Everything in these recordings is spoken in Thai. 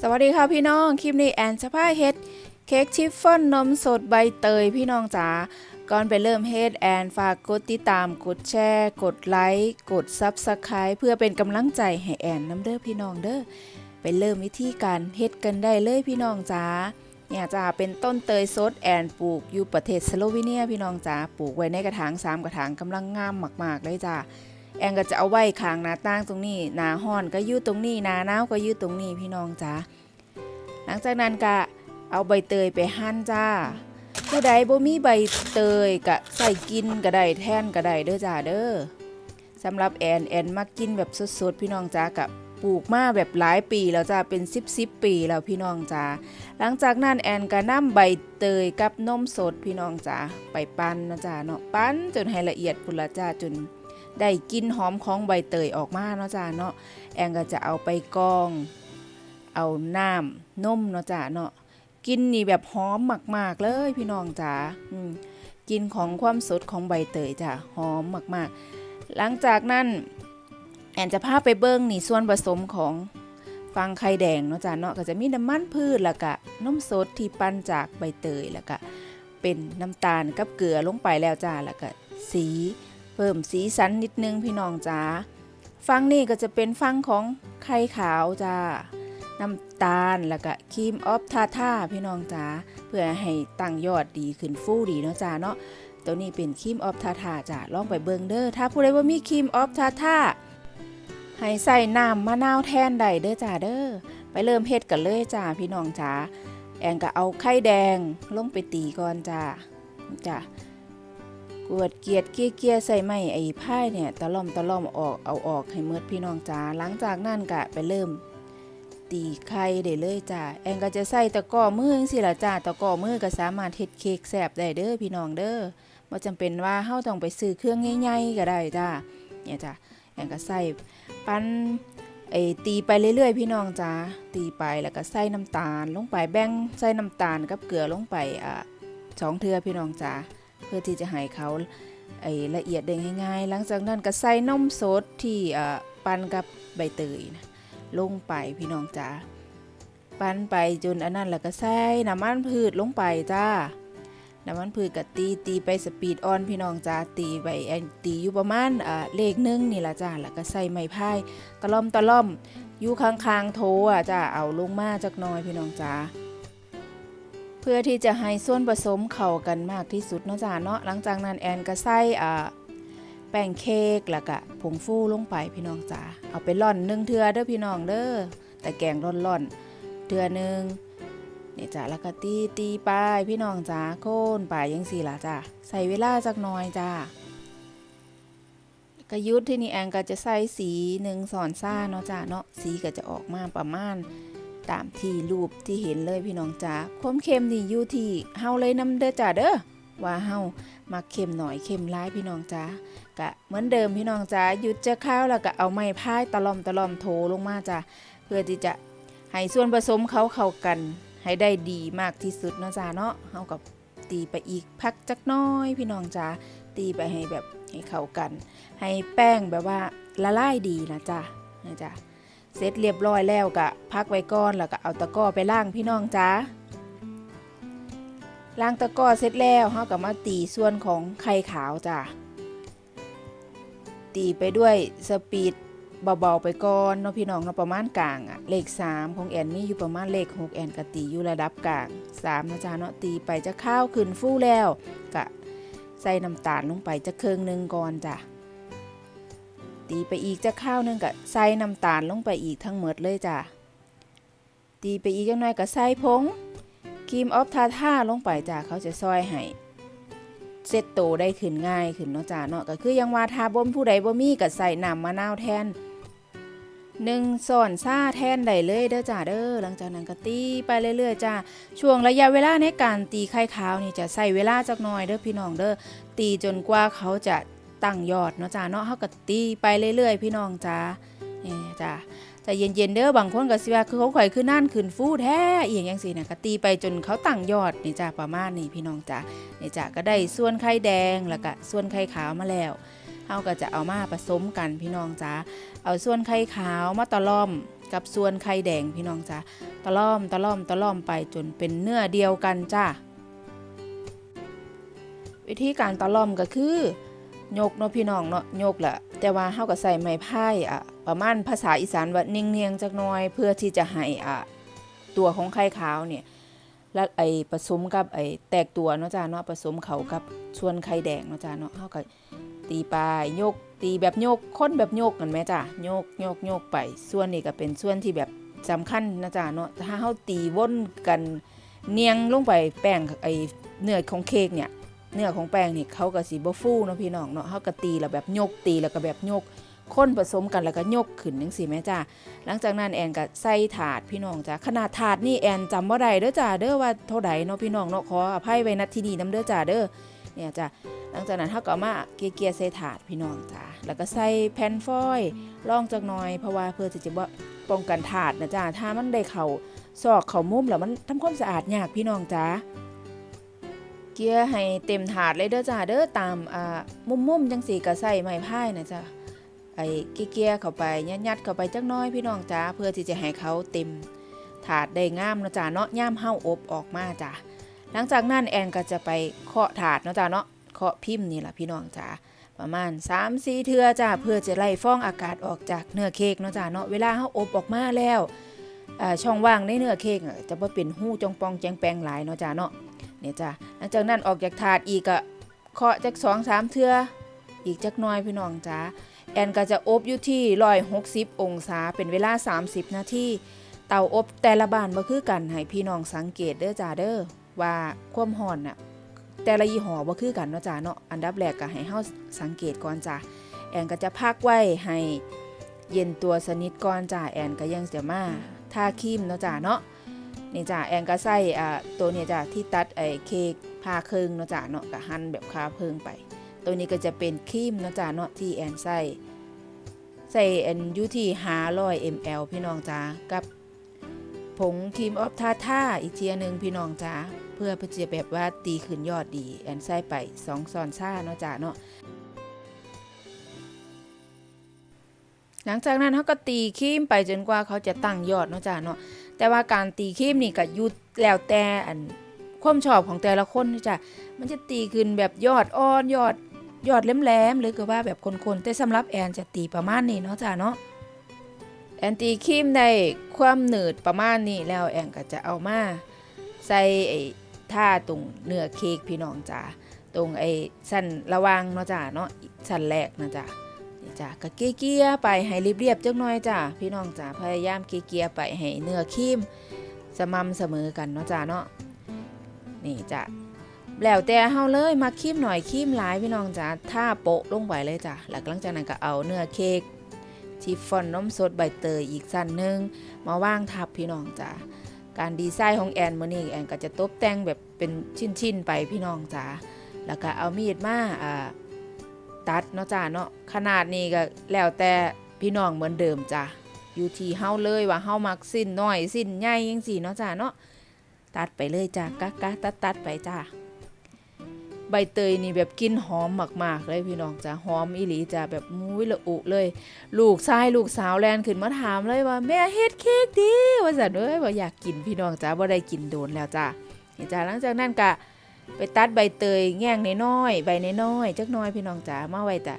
สวัสดีค่ะพี่น้อง คลิปนี้แอนจะพาเฮ็ดเค้กชิฟฟ่อนนมสดใบเตยพี่น้องจ๋า ก่อนไปเริ่มเฮ็ดแอนฝากกดติดตาม กดแชร์ กดไลค์ กดซับสไคร b ์เพื่อเป็นกำลังใจให้แอนน้ำเด้อพี่น้องเด้อ ไปเริ่มวิธีการเฮ็ดกันได้เลยพี่น้องจ๋า เนี่ยจ้าเป็นต้นเตยสดแอนปลูกอยู่ประเทศสโลวีเนียพี่น้องจ๋า ปลูกไว้ในกระถางสามกระถางกำลังงามมาก ๆ เลยจ้า แอนก็จะเอาไว้ขางหน้าต่างตรงนี้หนาห้อนก็ยู่ตรงนี้หนาหนาวก็ยู่ตรงนี้พี่น้องจ้าหลังจากนั้นก็เอาใบเตยไปหั่นจ้าผู้ใดบ่มีใบเตยก็ใส่กินก็ได้แทนก็ได้เด้อจ้าเด้อสำหรับแอนแอนมักกินแบบสดๆพี่น้องจ้ากับปลูกมาแบบหลายปีแล้วจ้าเป็น10 10ปีแล้วพี่น้องจ้าหลังจากนั้นแอนก็นำใบเตยกับนมสดพี่น้องจ้าไปปั้นนะจ้าเนาะปั้นจนให้ละเอียดพุ่นละจ้าจน ได้กลินหอมของใบเตยออกมาเนาะจ้าเนาะแอนก็จะเอาไปกรอง เอาน้ำนมเนาะจ้าเนาะกินนี่แบบหอมมากๆเลยพี่น้องจ๋ากินของความสดของใบเตยจ้ะหอมมากๆ หลังจากนั้นแอนจะพาไปเบิ้งนี่ส่วนผสมของฟังไข่แดงเนาะจ้าเนาะก็จะมีน้ำมันพืชแล้วก็นมสดที่ปั้นจากใบเตยแล้วก็เป็นน้ำตาลกับเกลือลงไปแล้วจ้าแล้วก็สี เพิ่มสีสันนิดนึงพี่น้องจ๋าฟังนี่ก็จะเป็นฟังของไข่ขาวจ้าน้ำตาลแล้วก็ครีมออฟทาท่าพี่น้องจ๋าเพื่อให้ตั้งยอดดีขึ้นฟูดีเนาะจ้าเนาะตัวนี้เป็นครีมออฟทาท่าจ้าลองไปเบิ่งเด้อถ้าผู้ใดว่ามีครีมออฟทาท่าให้ใส่น้ำมะนาวแทนได้เด้อจ้าเด้อไปเริ่มเฮ็ดกันเลยจ้าพี่น้องจ๋าแอนก็เอาไข่แดงลงไปตีก่อนจ้าจ้า กวดเกียดเกี้ยเกียใส่ไม้ไอ้พายเนี่ยตะล่อมตะล่อมออกเอาออกให้เมืดพี่น้องจ๋าหลังจากนั้นก็ไปเริ่ม ตีไข่ได้เลยจ้าแองก็จะใส่ตะก้อมือจังซี่ล่ะจ้าตะก้อมือก็สามารถเฮ็ดเค้กแซ่บได้เด้อพี่น้องเด้อบ่จำเป็นว่าเฮาต้องไปซื้อเครื่องใหญ่ๆก็ได้จ้าเนี่ยจ้าแองก็ใส่ปั้นไอ้ตีไปเรื่อยๆ พี่น้องจ้าตีไปแล้วก็ใส่น้ำตาลลงไปแบ่งใส่น้ำตาลกับเกลือลงไปอ่าสองเทื่อพี่น้องจ้า เพื่อที่จะให้เขาไอ้ละเอียดได้ง่ายๆ หลังจากนั้นก็ใส่นมสดที่ปั้นกับใบเตยนะลงไปพี่น้องจ๋าปั้นไปจนอันนั้นแล้วก็ใส่น้ำมันพืชลงไปจ้าน้ำมันพืชก็ตีตีไปสปีดออนพี่น้องจ้าตีไปแอนตีอยู่ประมาณเลขหนึ่งนี่ละจ้าแล้วก็ใส่ไม้พายตะล่อมตะล่อมอยู่ข้างๆโถอะจ้าเอาลงมาจักน่อยพี่น้องจ้า พื่อที่จะให้ส่วนผสมเข้ากันมากที่สุดเนาะจ้าเนาะหลังจากนั้นแอนก็ใส่อ่าแป้งเค้กแล้วก็ผงฟูลงไปพี่น้องจ๋าเอาไปร่อนนึ่งเทือเด้อพี่น้องเด้อแต่แกงร่อนๆเทือหนึ่งนี่จ้าแล้วก็ตีตีไปพี่น้องจ๋าโค่นไปยังสี่ล่ะจ้าใส่เวลาจักหน่อยจ้ากระยุทธที่นี่แองก็จะใส่สีหนึ่งสอนซ่าเนาะจ้าเนาะสีก็จะออกมาประมาณ ตามที่รูปที่เห็นเลยพี่น้องจ๋าความเค็มนี่อยู่ที่เฮาเลยน้ำเด้อจ้าเด้อว่าเฮามักเค็มหน่อยเค็มร้ายพี่น้องจ๋ากะเหมือนเดิมพี่น้องจ้าหยุดจะข้าวแล้วก็เอาไม้พายตะล่อมตะล่อมโถลงมาจ้าเพื่อที่จะให้ส่วนผสมเขาเข้ากัน ให้ได้ดีมากที่สุดเนาะจ้าเนาะเฮากับตีไปอีกพักจักน้อยพี่น้องจ้าตีไปให้แบบให้เข้ากัน ให้แป้งแบบว่าละลายดีนะจ้านะจ้า เสร็จเรียบร้อยแล้วก็พักไว้ก่อนแล้วก็เอาตะก้อไปล่างพี่น้องจ้าล้างตะก้อเสร็จแล้วเฮาก็มาตีส่วนของไข่ขาวจ้าตีไปด้วยสปีดเบาๆไปก่อนเนาะพี่น้องเนาะประมาณกลางอะเลข 3 ของแอนมีอยู่ประมาณเลข 6 แอนก็ตีอยู่ระดับกลาง3นะจ๊ะเนาะตีไปจะข้าวขึ้นฟู่แล้วก็ใส่น้ำตาลลงไปจะเครื่องหนึงก่อนจ้ะ ตีไปอีกจะข้าวหนึงก็ใส่น้ำตาลลงไปอีกทั้งหมดเลยจ้ะ ตีไปอีกจังหน่อยก็ใส่ผงครีมออฟทาท่าลงไปจ้ะเขาจะซอยให้เซตโตได้ขึ้นง่ายขึ้นเนาะจ้าเนาะก็คือยังว่าทาบ่มผู้ใดบ่มีก็ใส่น้ำมะนาวแทนหนึ่งส่อนซ่าแทนได้เลยเด้อจ้าเด้อหลังจากนั้นก็ตีไปเรื่อยๆจ้าช่วงระยะเวลาในการตีไข่ขาวนี่จะใส่เวลาจักหน่อยเด้อพี่น้องเด้อตีจนกว่าเขาจะ ตั้งยอดเนาะจ้าเนาะเฮาก็ตีไปเรื่อยๆ พี่น้องจ้านี่จ้าใจเย็นๆเด้อบางคนก็สิว่าคือเขาข่อยคือนั่นขึ้นฟูแท้อีหยังจังซี่น่ะก็ตีไปจนเขาตั้งยอดนี่จ้าประมาณนี้พี่น้องจ้านี่จ้ะก็ได้ส่วนไข่แดงแล้วก็ส่วนไข่ขาวมาแล้วเฮาก็จะเอามาผสมกันพี่น้องจ้าเอาส่วนไข่ขาวมาตะล่อมกับส่วนไข่แดงพี่น้องจ้าตะล่อมตะล่อมตะล่อมไปจนเป็นเนื้อเดียวกันจ้าวิธีการตะล่อมก็คือ ยกเนาะพี่น้องเนาะยกแหละแต่ว่าเฮาก็ใส่ไม้พายอะประมาณภาษาอีสานว่าเนียงๆจักหน่อยเพื่อที่จะให้อะตัวของไข่ขาวเนี่ยแล้วไอ้ผสมกับไอ้แตกตัวเนาะจ้าเนาะผสมเขากับส่วนไข่แดงเนาะจ้าเนาะเฮาก็ตีปลายโยกตีแบบโยกค้นแบบโยกกันไหมจ้าโยกโยกโยกไปส่วนนี้ก็เป็นส่วนที่แบบสำคัญนะจ้าเนาะถ้าเฮาตีวนกันเนียงลงไปแป้งไอ้เนื้อของเค้กเนี่ย เนื้อของแป้งนี่เขาก็สิบ่ฟูเนาะพี่น้องเนาะเฮาก็ตีแล้วแบบโยกตีแล้วก็แบบโยกค้นผสมกันแล้วก็โยกขึ้นจังซี่แม่จ้าหลังจากนั้นแอนก็ใส่ถาดพี่น้องจ้าขนาดถาดนี่แอนจำว่าใดเด้อจ้าเด้อว่าเท่าใดเนาะพี่น้องเนาะขออภัยไว้ณที่นี้น้ำเด้อจ้าเด้อเนี่ยจ้าหลังจากนั้นเฮาก็เอามาเกลี่ยๆใส่ถาดพี่น้องจ้าแล้วก็ใส่แผ่นฟอยล์รองจักหน่อยเพราะว่าเพื่อที่จะบ่าป้องกันถาดนะจ้าถ้ามันได้เข้าซอกเข้ามุมแล้วมันทำความสะอาดยากพี่น้องจ้า เกี่ยให้เต็มถาดเลยเด้อจ้าเด้อตามอ่ามุมๆจังสีก็ใส่ไม้พายนะจ้าไอ้เกี้ยเข้าไปยัดๆเข้าไปจักน้อยพี่น้องจ้าเพื่อที่จะให้เขาเต็มถาดได้งามเนาะจ้าเนาะย่ามเฮาอบออกมาจ้าหลังจากนั้นแอนก็จะไปเคาะถาดเนาะจ้าเนาะเคาะพิมพ์นี่แหละพี่น้องจ้าประมาณ3 4เทื่อจ้าเพื่อจะไล่ฟองอากาศออกจากเนื้อเค้กเนาะจ้าเนาะเวลาเฮาอบออกมาแล้วช่องว่างในเนื้อเค้กอะจะบ่เป็นหูจองปองแจงแปงหลายเนาะจ้าเนาะ นี่จ้าหลังจากนั้นออกจากถาดอีกก็เคาะจักสองสามเทื่ออีกจักน้อยพี่น้องจ้าแอนก็จะอบอยู่ที่160องศาเป็นเวลา 30 นาทีเตาอบแต่ละบ้านบ่คือกันให้พี่น้องสังเกตเด้อจ้าเด้อว่าความร้อนน่ะแต่ละยี่ห้อบ่คือกันเนาะจ้าเนาะอันดับแรกก็ให้เฮาสังเกตก่อนจ้าแอนก็จะพักไว้ให้เย็นตัวสนิทก่อนจ้าแอนก็ยังจะมาทาครีมเนาะจ้าเนาะ นี่จ้าแอนก็ใส่อ่าตัวเนี้จ้าที่ตัดไอ้เค้กผ่าครึ่งเนาะจ้าเนาะก็หั่นแบบคาเพิงไป ตัวนี้ก็จะเป็นครีมเนาะจ้าเนาะที่แอนใส่ใส่แอนอยูที่500 ml พี่น้องจ้ากับผงครีมออฟทาท่าอีกเทียหนึ่งพี่น้องจ้าเพื่อเพื่อจะแบบว่าตีขึ้นยอดดีแอนใส่ไป2ซอนซ่าเนาะจ้าเนาะหลังจากนั้นเขาก็ตีครีมไปจนกว่าเขาจะตั้งยอดเนาะจ้าเนาะ แต่ว่าการตีครีมนี่ก็ยุดแล้วแต่อันความชอบของแต่ละคนนะจ้ามันจะตีขึ้นแบบยอดอ่อนยอดยอดแหลมๆหรือก็ว่าแบบคนๆแต่สำหรับแอนจะตีประมาณนี้เนาะจ้าเนาะแอนตีครีมได้ความหนืดประมาณนี้แล้วแอนก็จะเอามาใส่ไอ้ท่าตรงเนื้อเค้กพี่น้องจ้าตรงไอ้สั้นระวังเนาะจ้าเนาะสั้นแรกนะจ้า จ้าก็เกี้ยไปให้เรียบๆจักหน่อยจ้าพี่น้องจ้าพยายามเกี้ยไปให้เนื้อครีมสม่ำเสมอกันเนาะจ้าเนาะนี่จ้าแล้วแต่เฮาเลยมาคีมหน่อยคีมหลายพี่น้องจ้าถ้าโปะลงไปเลยจ้ะหลังจากนั้นก็เอาเนื้อเค้กชิฟฟ่อนนมสดใบเตยอีกสั้นหนึงมาว่างทับพี่น้องจ้าการดีไซน์ของแอนมือนี้แอนก็จะตกแต่งแบบเป็นชิ้นๆไปพี่น้องจ้าแล้วก็เอามีดมาอ่า ตัดเนาะจ้าเนาะขนาดนี้ก็แล้วแต่พี่น้องเหมือนเดิมจ้ะอยู่ที่เฮาเลยว่าเฮามักสิ้นน้อยสิ้นใหญ่จังซี่เนาะจ้าเนาะตัดไปเลยจ้ะกะกะตัดตัดไปจ้าใบเตยนี่แบบกลินหอมมากๆเลยพี่น้องจ้ะหอมอีหลีจ้ะแบบมุ้ยละอุเลย ลูกชายลูกสาวแลนขึ้นมาถามเลยว่า แม่เฮ็ดเค้กดีว่าสันเอ้ยว่าอยากกินพี่น้องจ้ะบ่ได้กินโดนแล้วจ้ะนี่จ้ะหลังจากนั้นก็ ไปตัดใบเตยแง่งน้อยๆใบน้อยๆจักน้อยพี่น้องจ้ะมาไว้จ้ะ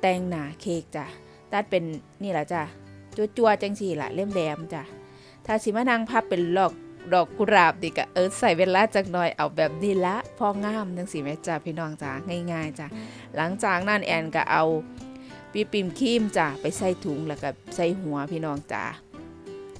แตงหนาเค้กจ้ะตัดเป็นนี่แหละจ้ะจัวๆจังสี่ละเล่มแหลมจ้ะถ้าสิมานั่งพับเป็นลอกดอกกุหลาบดิกะเออใส่เวลาจักหน่อยเอาแบบนี้ละพองามจังสิแม่จ้าพี่น้องจ้าง่าย ๆจ้าหลังจากนั้นแอนก็เอาปีปิมครีมจ้าไปใส่ถุงแล้วก็ใส่หัวพี่น้องจ้า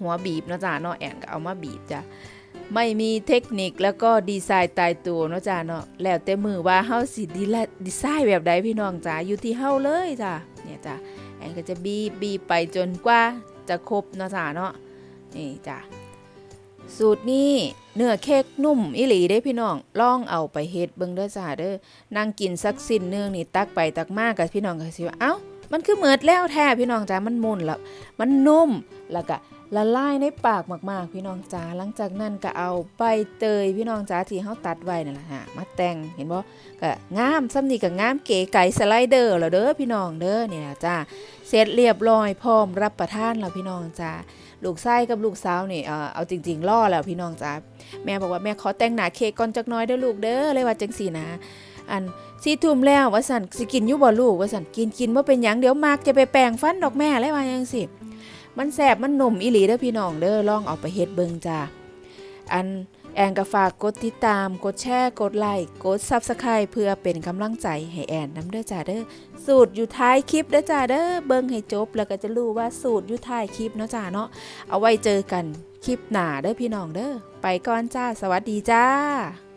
หัวบีบเนาะจ้าเนาะแอนก็เอามาบีบจ้า ไม่มีเทคนิคแล้วก็ดีไซน์ตายตัวเนาะจ้าเนาะแล้วแต่มือว่าเฮาสิดีละดีไซน์แบบใดพี่น้องจ้าอยู่ที่เฮาเลยจ้าเนี่ยจ้าแอนก็จะบีบบีบไปจนกว่าจะครบเนาะจ้าเนาะนี่จ้าสูตรนี้เนื้อเค้กนุ่มอิหลีได้พี่น้องลองเอาไปเฮ็ดเบิ่งเด้อจ้าเด้อนั่งกินสักสิ้นนึงนี่ตักไปตักมากับพี่น้องก็สิว่าเอ้ามันคือเหมือดแล้วแท้พี่น้องจ้ามันมุนแล้วมันนุ่มแล้วก็ ละลายในปากมากๆ พี่น้องจ้าหลังจากนั้นก็เอาใบเตยพี่น้องจ้าที่เฮาตัดไว้นั่นแหละฮะมาแต่งเห็นบ่ก็งามซ้ำนี่ก็งามเก๋ไก่สไลเดอร์แล้วเด้อพี่น้องเด้อเนี่ยจ้าเสร็จเรียบร้อยพร้อมรับประทานแล้วพี่น้องจ้าลูกชายกับลูกสาวนี่เออเอาจริง ๆ ล่อแล้วพี่น้องจ้าแม่บอกว่าแม่ขอแต่งหน้าเค้กก่อนจักน้อยเด้อลูกเด้อเลยว่าจังสี่นะอันสี่ทุ่มแล้วว่าสันสิกินอยู่บ่ลูกว่าสันกินกินว่าเป็นหยังเดี๋ยวมากจะไปแปลงฟันดอกแม่เลยว่าจังสิ มันแสบมันหนุ่มอีหลีเด้อพี่น้องเด้อลองเอาไปเฮ็ดเบิ่งจ้าอันแอนก็ฝากกดติดตามกดแชร์กดไลค์กด Subscribe เพื่อเป็นกำลังใจให้แอนน้ำเด้อจ้าเด้อสูตรอยู่ท้ายคลิปเด้อจ้าเด้อเบิ่งให้จบแล้วก็จะรู้ว่าสูตรอยู่ท้ายคลิปเนาะจ้าเนาะเอาไว้เจอกันคลิปหน้าเด้อพี่น้องเด้อไปก่อนจ้า สวัสดีจ้า